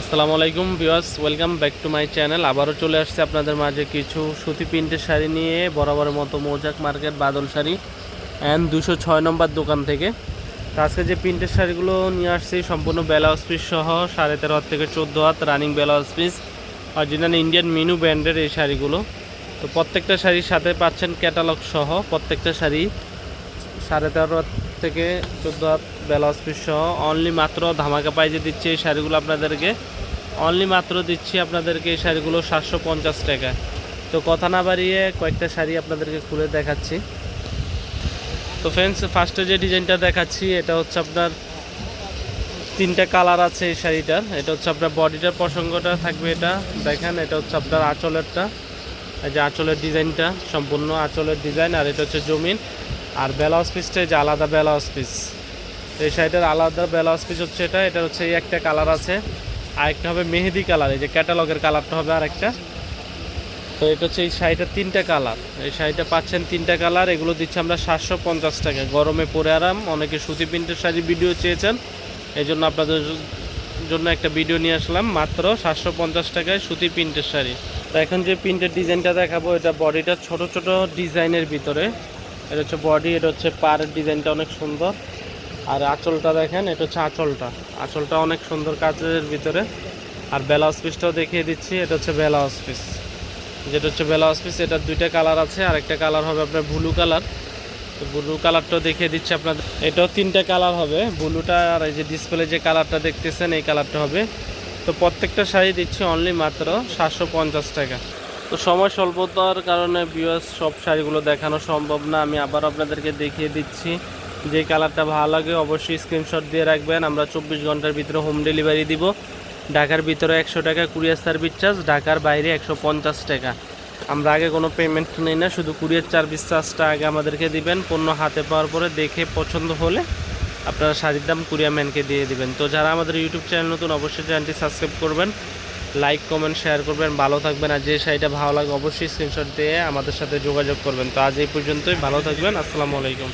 আসসালামু আলাইকুম viewers, welcome back to my channel. আবারও চলে আসছে আপনাদের মাঝে কিছু সুতি প্রিন্টের শাড়ি নিয়ে বরাবরের মতো মৌজাক মার্কেট বাদল শাড়ি অ্যান্ড দুশো ছয় নম্বর দোকান থেকে। আজকে যে প্রিন্টের শাড়িগুলো নিয়ে আসছি, সম্পূর্ণ ব্লাউজ পিস সহ, সাড়ে তেরো হাত থেকে চোদ্দ হাত running blouse piece original Indian Minu ব্র্যান্ডের এই শাড়িগুলো। তো প্রত্যেকটা শাড়ির সাথে পাচ্ছেন ক্যাটালগ সহ, প্রত্যেকটা শাড়ি সাড়ে তেরো থেকে চোদ্দ হাত ব্লাউজ পিস সহ অনলি মাত্র ধামাকা পাইজে দিচ্ছি এই শাড়িগুলো আপনাদেরকে। অনলি মাত্র দিচ্ছি আপনাদেরকে এই শাড়িগুলো সাতশো পঞ্চাশ টাকা। তো কথা না বাড়িয়ে কয়েকটা শাড়ি আপনাদেরকে খুলে দেখাচ্ছি। তো ফ্রেন্ডস ফার্স্টে যে ডিজাইনটা দেখাচ্ছি, এটা হচ্ছে আপনার তিনটা কালার আছে এই শাড়িটার। এটা হচ্ছে আপনার বডিটার প্রসঙ্গটা থাকবে এটা। দেখেন, এটা হচ্ছে আপনার আঁচলেরটা। এই যে আঁচলের ডিজাইনটা, সম্পূর্ণ আঁচলের ডিজাইন আর এটা হচ্ছে জমিন। আর ব্লাউজ পিসটা যে আলাদা ব্লাউজ পিস এই শাড়িটার আলাদা ব্লাউজ পিস হচ্ছে এটা এটা হচ্ছে এই একটা কালার আছে। আর একটা হবে মেহেদি কালার এই যে ক্যাটালগের কালারটা হবে আর একটা তো এটা হচ্ছে এই শাড়িটার তিনটা কালার এই শাড়িটা পাচ্ছেন তিনটা কালার এগুলো দিচ্ছি আমরা সাতশো পঞ্চাশ টাকা। গরমে পরে আরাম, অনেকে সুতি প্রিন্টের শাড়ি ভিডিও চেয়েছেন। এই জন্য আপনাদের জন্য একটা ভিডিও নিয়ে আসলাম, মাত্র সাতশো পঞ্চাশ টাকায় সুতি প্রিন্টের শাড়ি। তো এখন যে প্রিন্টের ডিজাইনটা দেখাবো, এটা বডিটা ছোট ছোট ডিজাইনের ভিতরে। এটা হচ্ছে বডি এটা হচ্ছে পাড়ের ডিজাইনটা অনেক সুন্দর। আর আঁচলটা দেখেন, এটা হচ্ছে আঁচলটা। আঁচলটা অনেক সুন্দর কাজের ভিতরে। আর ব্লাউজ পিসটাও দেখিয়ে দিচ্ছি, এটা হচ্ছে ব্লাউজ পিস যেটা হচ্ছে ব্লাউজ পিস এটার দুইটা কালার আছে আর একটা কালার হবে আপনার ব্লু কালার তো ব্লু কালারটাও দেখিয়ে দিচ্ছি আপনাদের। এটাও তিনটা কালার হবে। ব্লুটা আর এই যে ডিসপ্লে যে কালারটা দেখতেছেন, এই কালারটা হবে। তো প্রত্যেকটা শাড়ি দিচ্ছি অনলি মাত্র সাতশো পঞ্চাশ টাকা। তো সময় স্বল্পতার কারণে বিওয়াস সব শাড়িগুলো দেখানো সম্ভব না। আমি আবার আপনাদেরকে দেখিয়ে দিচ্ছি যে কালারটা ভালো লাগে, অবশ্যই স্ক্রিনশট দিয়ে রাখবেন। আমরা চব্বিশ ঘণ্টার ভিতরে হোম ডেলিভারি দিব। ঢাকার ভিতরে একশো টাকা কুরিয়ার সার্ভিস চার্জ ঢাকার বাইরে একশো পঞ্চাশ টাকা। আমরা আগে কোনো পেমেন্ট নেই না, শুধু কুরিয়ার সার্ভিস চার্জটা আগে আমাদেরকে দিবেন। পণ্য হাতে পাওয়ার পরে দেখে পছন্দ হলে আপনারা শাড়ির দাম কুরিয়ার ম্যানকে দিয়ে দিবেন। তো যারা আমাদের ইউটিউব চ্যানেল নতুন, অবশ্যই চ্যানেলটি সাবস্ক্রাইব করবেন। লাইক কমেন্ট শেয়ার করবেন, ভালো থাকবেন, আর যে শাড়িটা ভালো লাগে অবশ্যই স্ক্রিনশট দিয়ে আমাদের সাথে যোগাযোগ করবেন। তো আজ এই পর্যন্তই, ভালো থাকবেন, আসসালামু আলাইকুম।